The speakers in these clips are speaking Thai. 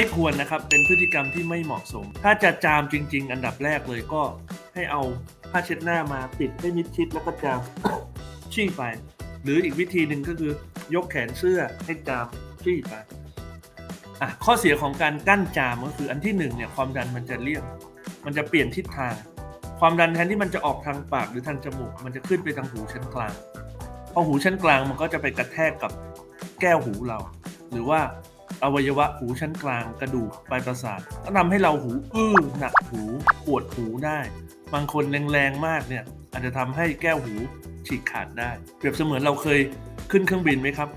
ไม่ควรนะครับ เป็นพฤติกรรมที่ไม่เหมาะสม ถ้าจะจามจริง ๆ อันดับแรกเลยก็ให้เอาผ้าเช็ดหน้ามาปิดให้มิดชิดแล้วก็จามชี้ไป หรืออีกวิธีหนึ่งก็คือยกแขนเสื้อให้จามชี้ไปอะข้อเสียของการกั้นจามก็คืออันที่หนึ่งเนี่ยความดันมันจะเลี่ยงมันจะเปลี่ยนทิศทาง ความดันแทนที่มันจะออกทางปากหรือทางจมูก มันจะขึ้นไปทางหูชั้นกลางพอหูชั้นกลางมันก็จะไปกระแทกกับแก้วหูเรา หรือว่า อวัยวะหูชั้นกลางกระดูกปลายประสาทก็ทำให้เราหูอื้อหนักหูปวดหูได้ บางคนแรงๆมากเนี่ยอาจจะทำให้แก้วหูฉีกขาดได้ เปรียบเสมือนเราเคยขึ้นเครื่องบินไหมครับ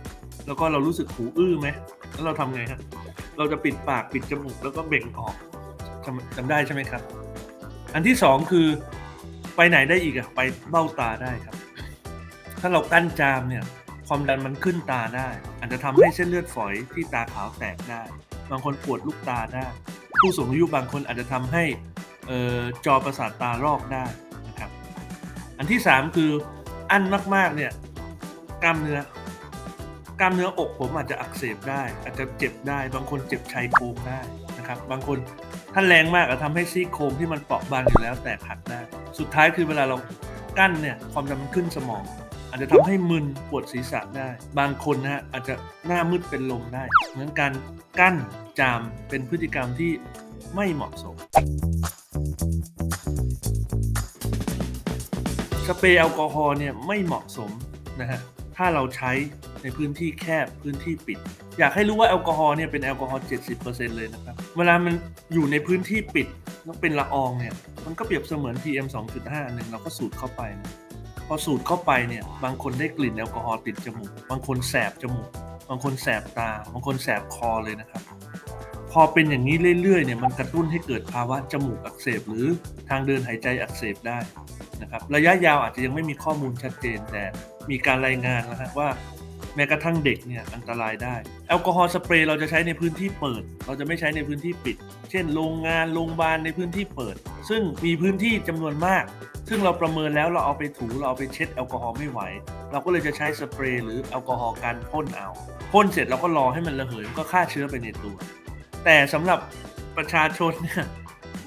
แล้วก็เรารู้สึกหูอื้อไหมแล้วเราทำไงครับเราจะปิดปากปิดจมูกแล้วก็เบ่งออกจำจำได้ใช่ไหมครับ อันที่สองคือไปไหนได้อีกอะไปเบ้าตาได้ครับ ถ้าเรากั้นจามเนี่ย ความดันมันขึ้นตาได้ อาจจะทำให้เส้นเลือดฝอยที่ตาขาวแตกได้ บางคนปวดลูกตาได้ ผู้สูงอายุบางคนอาจจะทำให้เอ่อจอประสาทตาลอกได้นะครับ อันที่สามคืออั้นมากๆเนี่ยกล้ามเนื้อกล้ามเนื้ออกผมอาจจะอักเสบได้ อาจจะเจ็บได้ บางคนเจ็บชายโครงได้นะครับ บางคนถ้าแรงมากอาจจะทำให้ซี่โครงที่มันเปราะบางอยู่แล้วแตกหักได้ สุดท้ายคือเวลาเรากั้นเนี่ยความดันมันขึ้นสมอง อาจจะทำให้มึนปวดศีรษะได้ บางคนนะฮะอาจจะหน้ามืดเป็นลมได้ เหมือนการกั้นจามเป็นพฤติกรรมที่ไม่เหมาะสม สเปรย์แอลกอฮอล์เนี่ยไม่เหมาะสมนะฮะถ้าเราใช้ในพื้นที่แคบพื้นที่ปิด อยากให้รู้ว่าแอลกอฮอล์เนี่ยเป็นแอลกอฮอล์70%เลยนะครับ เวลามันอยู่ในพื้นที่ปิดแล้วเป็นละอองเนี่ยมันก็เปรียบเสมือน PM 2.5อันหนึ่งเราก็สูดเข้าไปนะ อสูดเข้าไปเนี่ยบางคนได้กลิ่นแอลกอฮอล์ติดจมูก บางคนแสบจมูก บางคนแสบตา บางคนแสบคอเลยนะครับ พอเป็นอย่างนี้เรื่อยๆเนี่ยมันกระตุ้นให้เกิดภาวะจมูกอักเสบ หรือทางเดินหายใจอักเสบได้นะครับระยะยาวอาจจะยังไม่มีข้อมูลชัดเจนแต่มีการรายงานนะฮะว่าแม้กระทั่งเด็กเนี่ยอันตรายได้ แอลกอฮอล์สเปรย์เราจะใช้ในพื้นที่เปิด เราจะไม่ใช้ในพื้นที่ปิด เช่น โรงงานโรงพยาบาลในพื้นที่เปิด ซึ่งมีพื้นที่จำนวนมาก ซึ่งเราประเมินแล้วเราเอาไปถูเราเอาไปเช็ดแอลกอฮอล์ไม่ไหว เราก็เลยจะใช้สเปรย์หรือแอลกอฮอล์การพ่นเอาพ่นเสร็จเราก็รอให้มันระเหยก็ฆ่าเชื้อไปในตัว แต่สำหรับประชาชนเนี่ย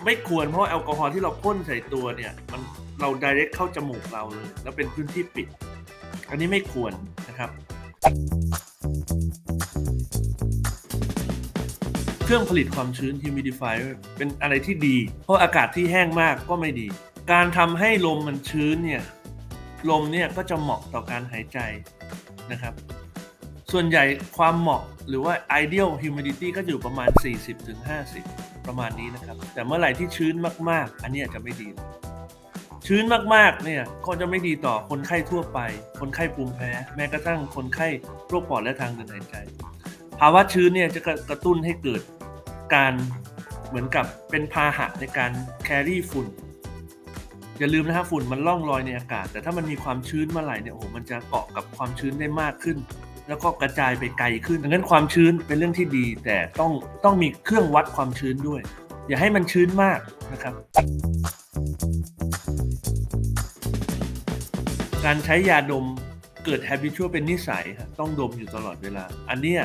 ไม่ควรเพราะแอลกอฮอล์ที่เราพ่นใส่ตัวเนี่ยมันเรา direct เข้าจมูกเราเลย แล้วเป็นพื้นที่ปิด อันนี้ไม่ควรนะครับ เครื่องผลิตความชื้น humidifier เป็นอะไรที่ดี เพราะอากาศที่แห้งมากก็ไม่ดี การทำให้ลมมันชื้นเนี่ยลมเนี่ยก็จะเหมาะต่อการหายใจนะครับ ส่วนใหญ่ความเหมาะหรือว่า ideal humidity ก็อยู่ประมาณ 40-50 ประมาณนี้นะครับ แต่เมื่อไหร่ที่ชื้นมากๆ อันนี้อาจจะไม่ดี ชื้นมากๆเนี่ยก็จะไม่ดีต่อคนไข้ทั่วไป คนไข้ภูมิแพ้ แม้กระทั่งคนไข้โรคปอดและทางเดินหายใจ ภาวะชื้นเนี่ยจะกระตุ้นให้เกิดการเหมือนกับเป็นพาหะในการแครี่ฝุ่น อย่าลืมนะฮะฝุ่นมันล่องลอยในอากาศ แต่ถ้ามันมีความชื้นเมื่อไหร่เนี่ยโอ้โหมันจะเกาะกับความชื้นได้มากขึ้น แล้วก็กระจายไปไกลขึ้นดังนั้นความชื้นเป็นเรื่องที่ดี แต่ต้องต้องมีเครื่องวัดความชื้นด้วย อย่าให้มันชื้นมากนะครับการใช้ยาดมเกิด habitual เป็นนิสัย ต้องดมอยู่ตลอดเวลา อันเนี้ย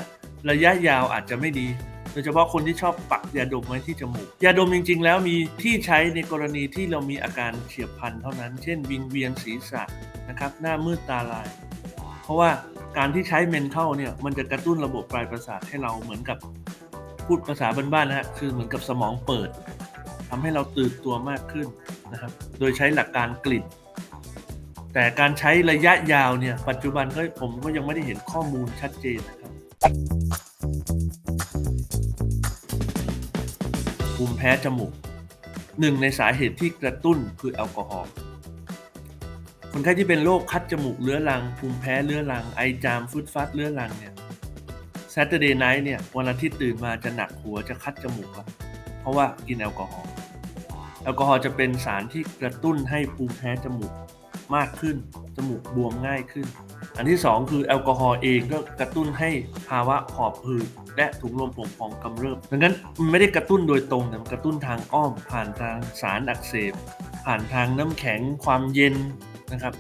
ระยะยาวอาจจะไม่ดี โดยเฉพาะคนที่ชอบปักยาดมไว้ที่จมูก ยาดมจริง ๆ แล้วมีที่ใช้ในกรณีที่เรามีอาการเฉียบพลันเท่านั้น เช่น วิงเวียนศีรษะนะครับหน้ามืดตาลาย เพราะว่าการที่ใช้เมนเทลเนี่ยมันจะกระตุ้นระบบปลายประสาทให้เราเหมือนกับพูดภาษาบ้านๆนะฮะคือเหมือนกับสมองเปิดทำให้เราตื่นตัวมากขึ้นนะครับโดยใช้หลักการกลิ่นแต่การใช้ระยะยาวเนี่ย ปัจจุบันก็ผมก็ยังไม่ได้เห็นข้อมูลชัดเจนนะครับ ภูมิแพ้จมูกหนึ่งในสาเหตุที่กระตุ้นคือแอลกอฮอล์คนไข้ที่เป็นโรคคัดจมูกเรื้อรัง ภูมิแพ้เรื้อรัง ไอจามฟึดฟัดเรื้อรังเนี่ย Saturday night เนี่ยวันอาทิตย์ตื่นมาจะหนักหัวจะคัดจมูกครับเพราะว่ากินแอลกอฮอล์แอลกอฮอล์จะเป็นสารที่กระตุ้นให้ภูมิแพ้จมูกมากขึ้น จมูกบวมง่ายขึ้น อันที่ 2 คือแอลกอฮอล์เองก็กระตุ้นให้ภาวะหอบหืด และถุงลมโป่งพองกำเริบดังนั้นมันไม่ได้กระตุ้นโดยตรงแต่มันกระตุ้นทางอ้อม ผ่านทางสารอักเสบ ผ่านทางน้ำแข็งความเย็นนะครับ